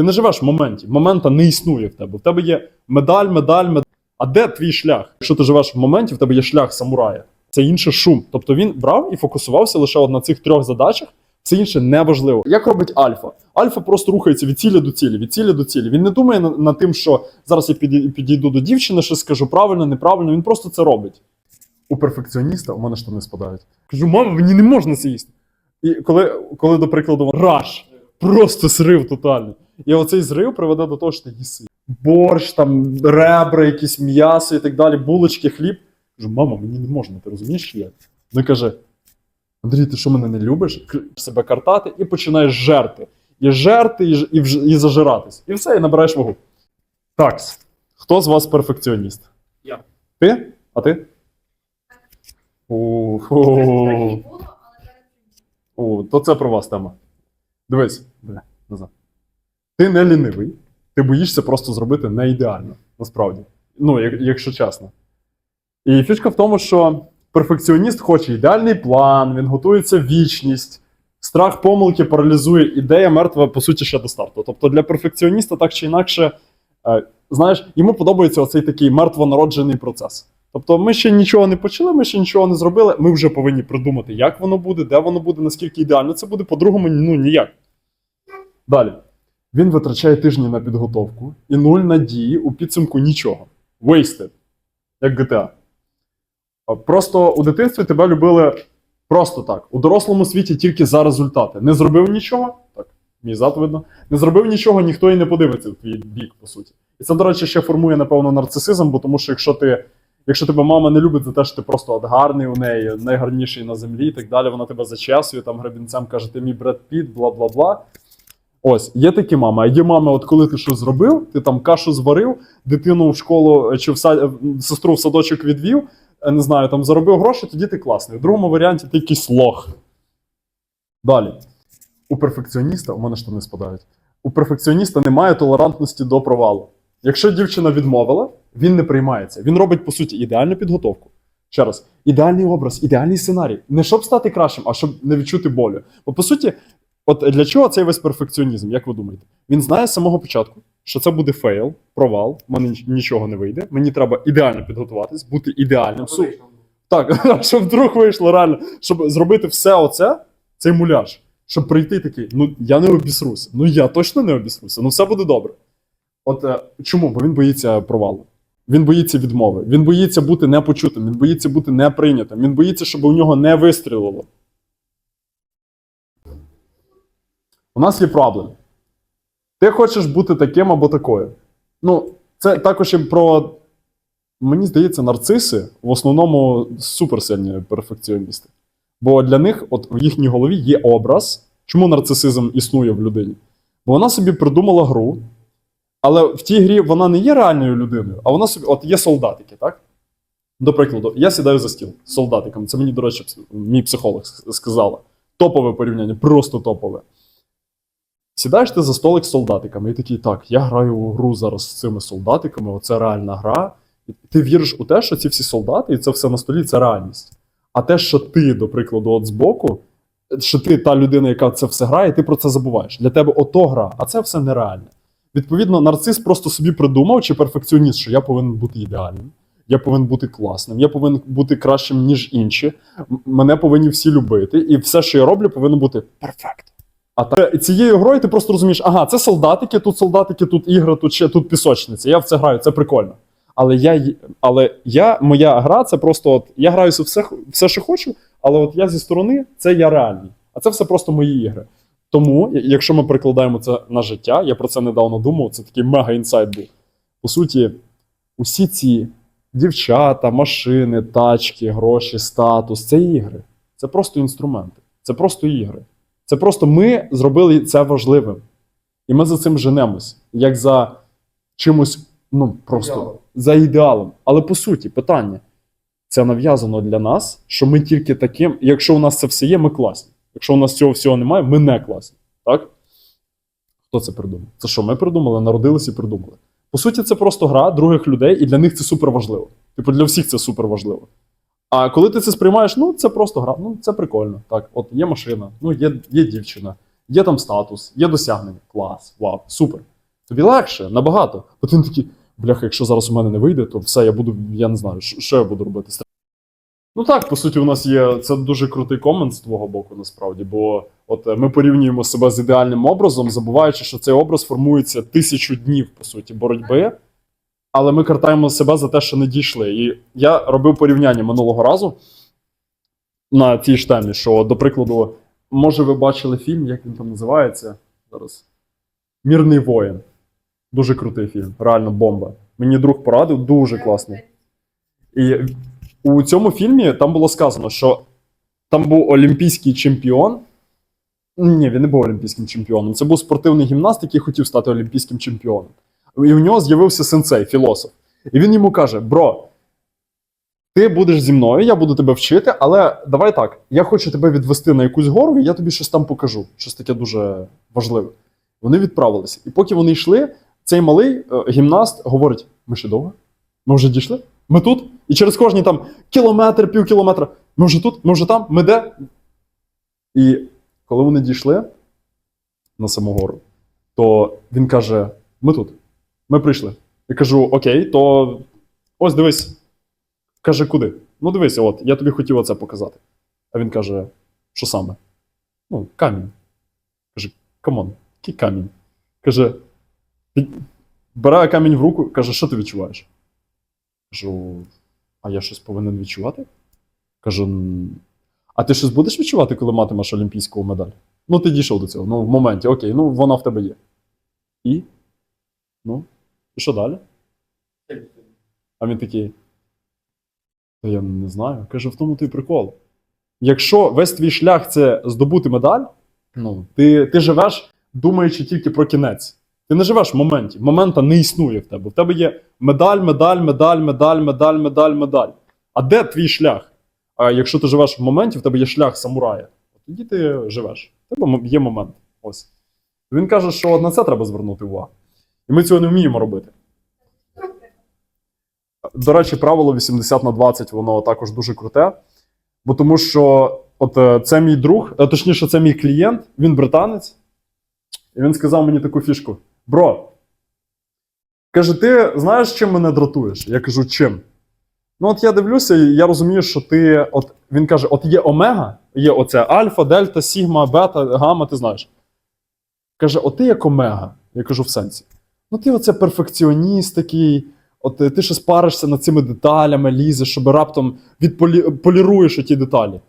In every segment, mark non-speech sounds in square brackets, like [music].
Ти не живеш в моменті. Момента не існує в тебе. В тебе є медаль, медаль, медаль. А де твій шлях? Якщо ти живеш в моменті, в тебе є шлях самурая. Це інше шум. Тобто він брав і фокусувався лише на цих трьох задачах. Все інше неважливо. Як робить Альфа? Альфа просто рухається від цілі до цілі, від цілі до цілі. Він не думає над тим, що зараз я підійду до дівчини, що скажу правильно, неправильно. Він просто це робить. У перфекціоніста у мене штани спадають. Кажу, мама, мені не можна це їсти. І коли, коли до прикладу, раш, просто зрив тотальний. І оцей зрив приведе до того, що ти їси. Борщ, там, ребра, якісь м'ясо і так далі, булочки, хліб. Кажу, мама, мені не можна, ти розумієш як? Вона каже: Андрій, ти що мене не любиш? Себе картати і починаєш жерти. І жерти, і, і, і зажиратись. І все, і набираєш вагу. Так. Хто з вас перфекціоніст? Я. Ти? А ти? О, то це про вас тема. Дивись, бля, назад. Ти не лінивий, ти боїшся просто зробити не ідеально, насправді. Ну, як, якщо чесно. І фішка в тому, що перфекціоніст хоче ідеальний план, він готується в вічність. Страх помилки паралізує ідея мертва, по суті, ще до старту. Тобто для перфекціоніста так чи інакше, е, знаєш, йому подобається оцей такий мертвонароджений процес. Тобто ми ще нічого не почали, ми ще нічого не зробили. Ми вже повинні придумати, як воно буде, де воно буде, наскільки ідеально це буде. По-другому, ну ніяк. Далі. Він витрачає тижні на підготовку і нуль надії у підсумку нічого. Wasted. Як GTA. Просто у дитинстві тебе любили просто так. У дорослому світі тільки за результати. Не зробив нічого, так, мій зад видно. Не зробив нічого, ніхто і не подивиться в твій бік, по суті. І це, до речі, ще формує, напевно, нарцисизм, бо тому що якщо ти. Якщо тебе мама не любить за те, що ти просто от гарний у неї, найгарніший на землі і так далі, вона тебе зачесує, там гребінцем каже, ти мій Бред Піт, бла бла бла. Ось, є такі мами. А є мами, от коли ти щось зробив, ти там кашу зварив, дитину в школу е, чи в сад... е, сестру в садочок відвів, е, не знаю, там заробив гроші, тоді ти класний. В другому варіанті ти якийсь лох. Далі. У перфекціоніста, у мене штани спадають. У перфекціоніста немає толерантності до провалу. Якщо дівчина відмовила, він не приймається. Він робить, по суті, ідеальну підготовку. Ще раз, ідеальний образ, ідеальний сценарій. Не щоб стати кращим, а щоб не відчути болю. Бо по суті, от для чого цей весь перфекціонізм, як ви думаєте? Він знає з самого початку, що це буде фейл, провал, в мене нічого не вийде. Мені треба ідеально підготуватись, бути ідеальним. Так, [laughs] щоб вдруг вийшло реально, щоб зробити все оце, цей муляж, щоб прийти такий, ну я не обісруся. Ну я точно не обісруся, ну все буде добре. От е, чому? Бо він боїться провалу. Він боїться відмови, він боїться бути непочутим, він боїться бути неприйнятим, він боїться, щоб у нього не вистрілило. У нас є проблем. Ти хочеш бути таким або такою. Ну, це також і про. Мені здається, нарциси в основному суперсильні перфекціоністи. Бо для них, от в їхній голові є образ, чому нарцисизм існує в людині. Бо вона собі придумала гру, але в тій грі вона не є реальною людиною, а вона собі, от є солдатики, так? До прикладу, я сідаю за стіл з солдатиком. Це мені, до речі, мій психолог сказала. Топове порівняння, просто топове. Сідаєш ти за столик з солдатиками, і такий, так, я граю у гру зараз з цими солдатиками, оце реальна гра. Ти віриш у те, що ці всі солдати і це все на столі це реальність. А те, що ти, до прикладу, от збоку, що ти та людина, яка це все грає, ти про це забуваєш. Для тебе ото гра, а це все нереальне. Відповідно, нарцис просто собі придумав, чи перфекціоніст, що я повинен бути ідеальним, я повинен бути класним, я повинен бути кращим, ніж інші. Мене повинні всі любити, і все, що я роблю, повинно бути перфект. А так, цією грою ти просто розумієш, ага, це солдатики, тут солдатики, тут ігри, тут ще тут пісочниця. Я в це граю, це прикольно. Але я, але я, моя гра це просто от я граю все, все, що хочу, але от я зі сторони це я реальний. А це все просто мої ігри. Тому, якщо ми перекладаємо це на життя, я про це недавно думав, це такий мега інсайт був. По суті, усі ці дівчата, машини, тачки, гроші, статус це ігри. Це просто інструменти, це просто ігри. Це просто ми зробили це важливим. І ми за цим женемось, як за чимось, ну просто Ідеалом. за ідеалом. Але по суті, питання: це нав'язано для нас, що ми тільки таким, якщо у нас це все є, ми класні. Якщо у нас цього всього немає, ми не класні. Так? Хто це придумав? Це що, ми придумали, народилися і придумали. По суті, це просто гра других людей, і для них це супер важливо. Типу, для всіх це супер важливо. А коли ти це сприймаєш, ну це просто гра, ну це прикольно. Так, от є машина, ну є, є дівчина, є там статус, є досягнення. Клас, вау, супер. Тобі легше, набагато. Бо ти такий, бляха, якщо зараз у мене не вийде, то все, я буду, я не знаю, що, я буду робити. Ну так, по суті, у нас є це дуже крутий комент з твого боку, насправді. Бо от е, ми порівнюємо себе з ідеальним образом, забуваючи, що цей образ формується тисячу днів, по суті, боротьби. Але ми картаємо себе за те, що не дійшли. І я робив порівняння минулого разу на цій ж темі, що, до прикладу, може, ви бачили фільм, як він там називається зараз? Мірний воїн. Дуже крутий фільм, реально бомба. Мені друг порадив, дуже класний. І у цьому фільмі там було сказано, що там був олімпійський чемпіон. Ні, він не був олімпійським чемпіоном. Це був спортивний гімнаст, який хотів стати олімпійським чемпіоном. І у нього з'явився сенсей, філософ. І він йому каже: Бро, ти будеш зі мною, я буду тебе вчити, але давай так, я хочу тебе відвести на якусь гору, і я тобі щось там покажу. Щось таке дуже важливе. Вони відправилися. І поки вони йшли, цей малий е, гімнаст говорить: ми ще довго? Ми вже дійшли? Ми тут? І через кожні там кілометр, пів кілометра. Ми вже тут, ми вже там, ми де? І коли вони дійшли на саму гору, то він каже: Ми тут, ми прийшли. Я кажу: Окей, то ось дивись. Каже, куди? Ну, дивися, от, я тобі хотів оце показати. А він каже: що саме? Ну, камінь. Каже, камон, який камінь? Каже, бере камінь в руку, каже, що ти відчуваєш? Кажу, а я щось повинен відчувати? Кажу, а ти щось будеш відчувати, коли матимеш олімпійську медаль? Ну, ти дійшов до цього. Ну, в моменті, окей, ну вона в тебе є. І? Ну, і що далі? А він такий. Та я не знаю. Каже, в тому той прикол. Якщо весь твій шлях це здобути медаль, ну, ти, ти живеш, думаючи тільки про кінець. Ти не живеш в моменті. Момента не існує в тебе. В тебе є медаль, медаль, медаль, медаль, медаль, медаль, медаль. А де твій шлях? А якщо ти живеш в моменті, в тебе є шлях самурая, тоді ти живеш. В тебе є момент. Ось. Він каже, що на це треба звернути увагу. І ми цього не вміємо робити. До речі, правило 80 на 20, воно також дуже круте. Бо тому що от е, це мій друг, е, точніше, це мій клієнт, він британець. І він сказав мені таку фішку: Бро, каже, ти знаєш, чим мене дратуєш? Я кажу, чим? Ну, от я дивлюся, і я розумію, що ти. От він каже: от є омега, є оце альфа, дельта, сігма, бета, гамма, ти знаєш. Каже, от ти як омега. Я кажу в сенсі. Ну, ти оце перфекціоніст такий, от е, ти щось паришся над цими деталями, лізеш, щоб раптом відполіруєш ті деталі.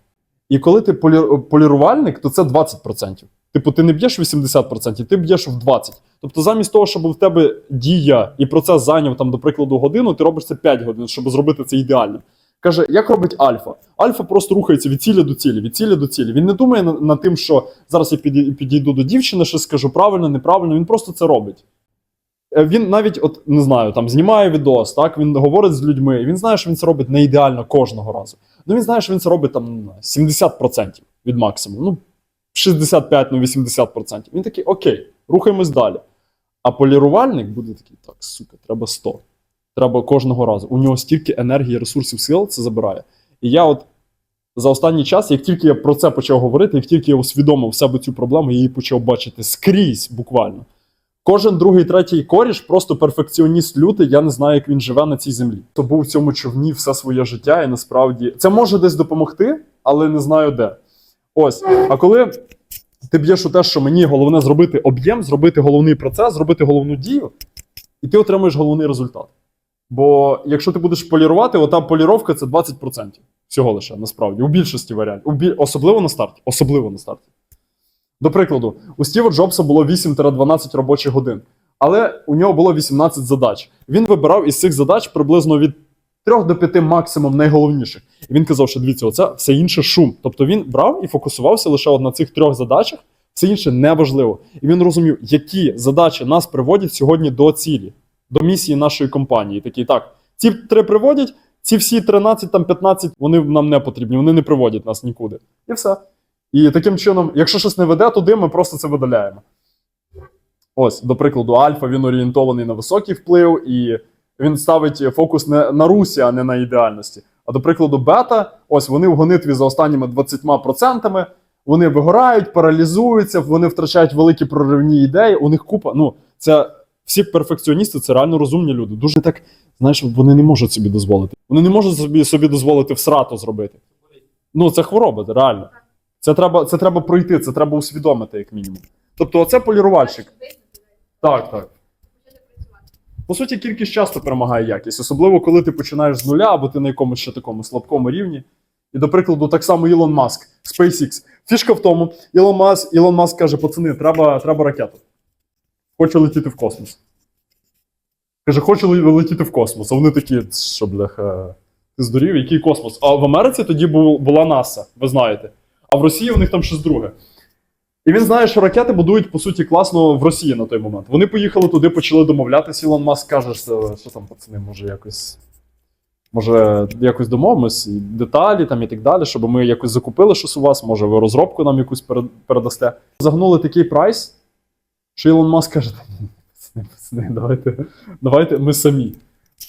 І коли ти полі- полірувальник, то це 20%. Типу, ти не б'єш 80%, ти б'єш в 20%. Тобто, замість того, щоб в тебе дія і процес зайняв, там, до прикладу, годину, ти робиш це 5 годин, щоб зробити це ідеально. Каже, як робить Альфа? Альфа просто рухається від цілі до цілі, від цілі до цілі. Він не думає над, над тим, що зараз я підійду до дівчини, щось скажу правильно, неправильно. Він просто це робить. Е, Він навіть, от не знаю, там знімає відос, так він говорить з людьми. Він знає, що він це робить не ідеально кожного разу. Ну він знає, що він це робить там 70% від максимуму. Ну, 65, ну 80%. Він такий, окей, рухаємось далі. А полірувальник буде такий, так, сука, треба 100. Треба кожного разу. У нього стільки енергії, ресурсів, сил це забирає. І я от за останній час, як тільки я про це почав говорити, як тільки я усвідомив в себе цю проблему, я її почав бачити скрізь буквально. Кожен другий, третій коріш просто перфекціоніст лютий, я не знаю, як він живе на цій землі. То був в цьому човні все своє життя, і насправді це може десь допомогти, але не знаю де. Ось. А коли ти б'єш у те, що мені головне зробити об'єм, зробити головний процес, зробити головну дію, і ти отримуєш головний результат. Бо якщо ти будеш полірувати, ота поліровка це 20% всього лише насправді, у більшості варіантів. У біль... Особливо на старті. Особливо на старті. До прикладу, у Стіва Джобса було 8-12 робочих годин, але у нього було 18 задач. Він вибирав із цих задач приблизно від 3 до 5 максимум найголовніших. І він казав, що дивіться, оце все інше шум. Тобто він брав і фокусувався лише от на цих трьох задачах, все інше неважливо. І він розумів, які задачі нас приводять сьогодні до цілі, до місії нашої компанії. Такий, так, ці три приводять, ці всі 13, там 15, вони нам не потрібні, вони не приводять нас нікуди. І все. І таким чином, якщо щось не веде туди, ми просто це видаляємо. Ось, до прикладу, Альфа він орієнтований на високий вплив, і він ставить фокус не на русі, а не на ідеальності. А до прикладу, бета, ось вони в гонитві за останніми 20%, вони вигорають, паралізуються, вони втрачають великі проривні ідеї. У них купа. Ну, це Всі перфекціоністи це реально розумні люди. Дуже так, знаєш, вони не можуть собі дозволити. Вони не можуть собі, собі дозволити всрато зробити. Ну, це хвороба, реально. Це треба, це треба пройти, це треба усвідомити, як мінімум. Тобто, оце полірувальщик. Так, так. По суті, кількість часто перемагає якість, особливо коли ти починаєш з нуля, або ти на якомусь ще такому слабкому рівні. І, до прикладу, так само Ілон Маск, SpaceX. Фішка в тому, Ілон Маск, Ілон Маск каже: пацани, треба, треба ракету. Хочу летіти в космос. Каже, хочу летіти в космос. А вони такі, що, бляха, ти здурів, який космос? А в Америці тоді бу- була НАСА, ви знаєте. А в Росії у них там щось друге. І він знає, що ракети будують, по суті, класно в Росії на той момент. Вони поїхали туди, почали домовлятися. Ілон Маск каже, що, що там, пацани, може якось. Може, якось домовимось, і деталі там і так далі, щоб ми якось закупили щось у вас, може, ви розробку нам якусь передасте. Загнули такий прайс, що Ілон Маск каже: «Та пацани, пацани, давайте, давайте ми самі.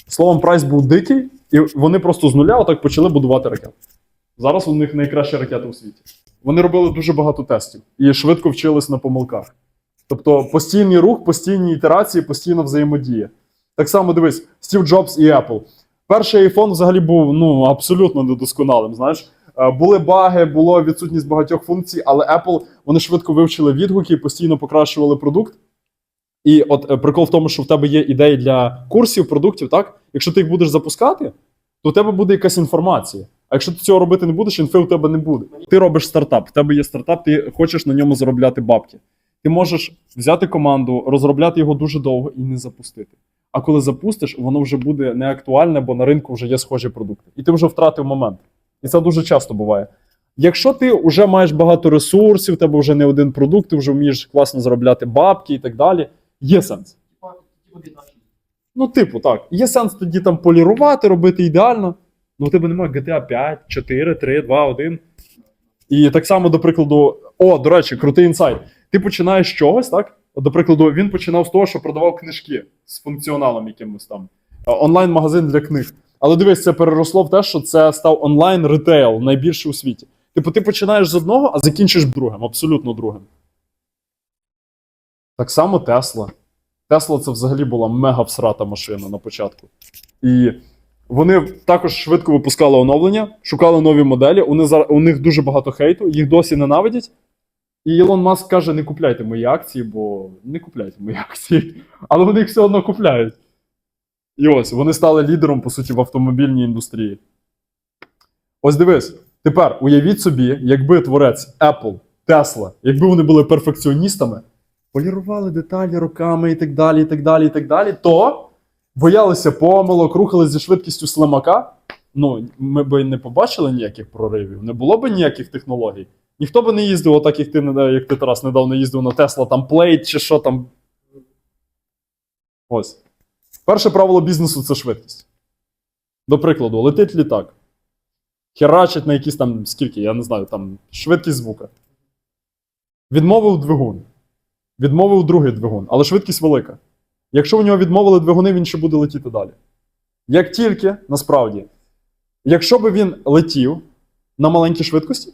Словом, прайс був дикий, і вони просто з нуля отак почали будувати ракети. Зараз у них найкраща ракета у світі. Вони робили дуже багато тестів і швидко вчились на помилках. Тобто постійний рух, постійні ітерації, постійна взаємодія. Так само дивись, Стів Джобс і Apple. Перший iPhone взагалі був ну, абсолютно недосконалим. Знаєш, Е, були баги, було відсутність багатьох функцій, але Apple вони швидко вивчили відгуки, постійно покращували продукт. І от е, прикол в тому, що в тебе є ідеї для курсів, продуктів, так? Якщо ти їх будеш запускати, то у тебе буде якась інформація. А якщо ти цього робити не будеш, інфи у тебе не буде. Ти робиш стартап, в тебе є стартап, ти хочеш на ньому заробляти бабки. Ти можеш взяти команду, розробляти його дуже довго і не запустити. А коли запустиш, воно вже буде не актуальне, бо на ринку вже є схожі продукти. І ти вже втратив момент. І це дуже часто буває. Якщо ти вже маєш багато ресурсів, в тебе вже не один продукт, ти вже вмієш класно заробляти бабки і так далі, є сенс. Ну, типу, так. Є сенс тоді там полірувати, робити ідеально. Ну, у тебе немає GTA 5, 4, 3, 2, 1. І так само, до прикладу, о, до речі, крутий інсайт. Ти починаєш чогось, так? До прикладу, він починав з того, що продавав книжки з функціоналом якимось там. Е, Онлайн-магазин для книг. Але дивись, це переросло в те, що це став онлайн ретейл, найбільший у світі. Типу, ти починаєш з одного, а закінчиш другим, абсолютно другим. Так само Тесла. Тесла це взагалі була мега всрата машина на початку. І вони також швидко випускали оновлення, шукали нові моделі. У них, у них дуже багато хейту, їх досі ненавидять. І Ілон Маск каже: не купляйте мої акції, бо не купляйте мої акції. Але вони їх все одно купляють. І ось вони стали лідером, по суті, в автомобільній індустрії. Ось дивись, тепер уявіть собі, якби творець Apple, Tesla, якби вони були перфекціоністами, полірували деталі роками і так далі, і так далі, і так далі, то боялися помилок, рухались зі швидкістю слимака. Ну, ми б не побачили ніяких проривів, не було б ніяких технологій. Ніхто би не їздив, отак, як ти, як ти Тарас недавно їздив на Tesla, там Plate чи що там. Ось. Перше правило бізнесу це швидкість. До прикладу, летить літак. Херачить на якісь там, скільки, я не знаю, там швидкість звука. Відмовив двигун. Відмовив другий двигун, але швидкість велика. Якщо в нього відмовили двигуни, він ще буде летіти далі. Як тільки, насправді, якщо би він летів на маленькій швидкості,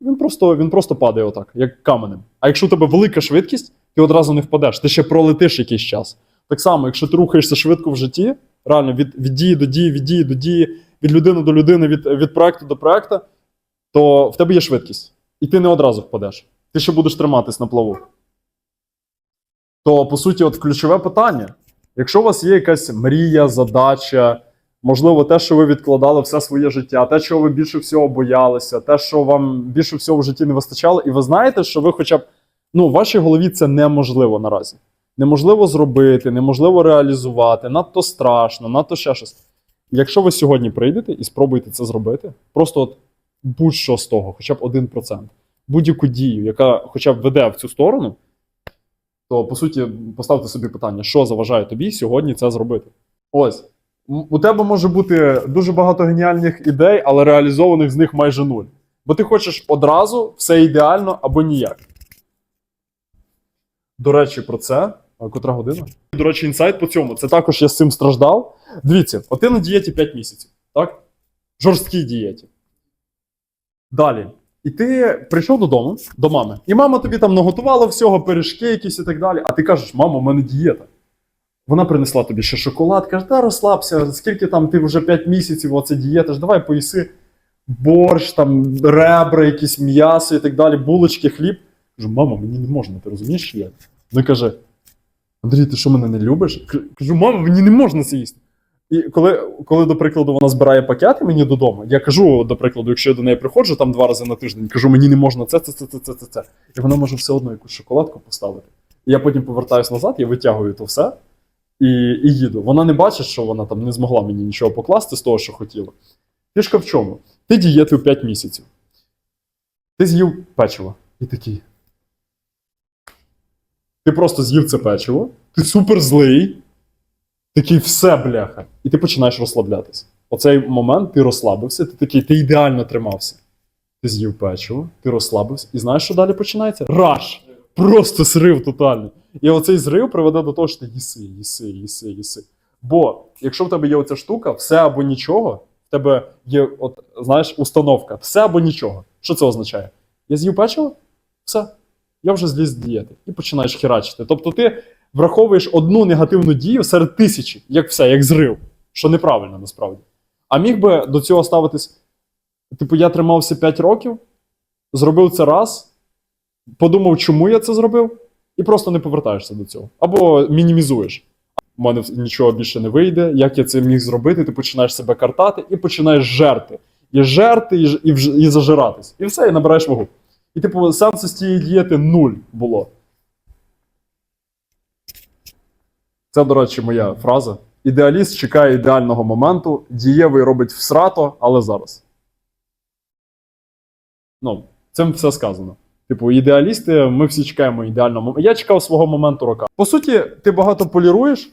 він просто, він просто падає отак, як каменем. А якщо у тебе велика швидкість, ти одразу не впадеш, ти ще пролетиш якийсь час. Так само, якщо ти рухаєшся швидко в житті, реально від, від дії до дії, від дії до дії, від людини до людини, від, від проекту до проекту, то в тебе є швидкість. І ти не одразу впадеш. Ти ще будеш триматись на плаву. То, по суті, от ключове питання: якщо у вас є якась мрія, задача, можливо, те, що ви відкладали все своє життя, те, чого ви більше всього боялися, те, що вам більше всього в житті не вистачало, і ви знаєте, що ви хоча б ну, в вашій голові це неможливо наразі. Неможливо зробити, неможливо реалізувати, надто страшно, надто ще щось. Якщо ви сьогодні прийдете і спробуєте це зробити, просто от будь-що з того, хоча б 1%, будь-яку дію, яка хоча б веде в цю сторону, то по суті поставте собі питання, що заважає тобі сьогодні це зробити. Ось. У тебе може бути дуже багато геніальних ідей, але реалізованих з них майже нуль. Бо ти хочеш одразу все ідеально або ніяк. До речі, про це. А котра година? До речі, інсайт по цьому. Це також я з цим страждав. Дивіться, от ти на дієті 5 місяців, так? Жорсткій дієті. Далі. І ти прийшов додому, до мами, і мама тобі там наготувала всього, пиріжки якісь і так далі. А ти кажеш, мамо, у мене дієта. Вона принесла тобі ще шоколад, каже, та розслабся, скільки там ти вже 5 місяців оце дієтиш, давай поїси борщ, там ребра, якісь м'ясо і так далі, булочки, хліб. Кажу, мама, мені не можна, ти розумієш, що я? Вона каже: Андрій, ти що мене не любиш? Кажу, мама, мені не можна це їсти. І коли, коли, до прикладу, вона збирає пакети мені додому, я кажу, до прикладу, якщо я до неї приходжу там два рази на тиждень, кажу, мені не можна це, це, це, це, це, це, це. І вона може все одно якусь шоколадку поставити. І я потім повертаюся назад, я витягую то все і, і їду. Вона не бачить, що вона там не змогла мені нічого покласти з того, що хотіла. Фішка в чому? Ти дієтив 5 місяців. Ти з'їв печиво. І такий. Ти просто з'їв це печиво, ти супер злий, такий все бляха. І ти починаєш розслаблятися. Оцей момент ти розслабився, ти такий, ти ідеально тримався. Ти з'їв печиво, ти розслабився, і знаєш, що далі починається? Раш! Просто зрив тотальний. І оцей зрив приведе до того, що ти їси, їси, їси, їси. Бо якщо в тебе є оця штука, все або нічого, в тебе є, от, знаєш, установка, все або нічого. Що це означає? Я з'їв печиво, все, я вже зліз з дієти. І починаєш херачити. Тобто ти враховуєш одну негативну дію серед тисячі, як все, як зрив, що неправильно насправді. А міг би до цього ставитись: типу, я тримався 5 років, зробив це раз, подумав, чому я це зробив, і просто не повертаєшся до цього. Або мінімізуєш. У мене нічого більше не вийде, як я це міг зробити, ти починаєш себе картати і починаєш жерти. І жерти, і, і, і зажиратись. І все, і набираєш вагу. І, типу, сенсу з цієї дієти нуль було. Це, до речі, моя фраза. Ідеаліст чекає ідеального моменту, дієвий робить всрато, але зараз. Ну, цим все сказано. Типу, ідеалісти, ми всі чекаємо ідеального моменту. Я чекав свого моменту рока. По суті, ти багато поліруєш,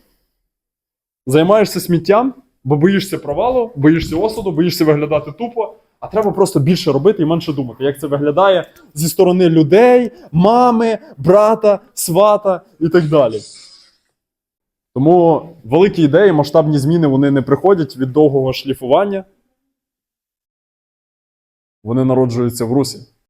займаєшся сміттям, бо боїшся провалу, боїшся осуду, боїшся виглядати тупо. А треба просто більше робити і менше думати, як це виглядає зі сторони людей, мами, брата, свата і так далі. Тому великі ідеї, масштабні зміни вони не приходять від довгого шліфування. Вони народжуються в русі.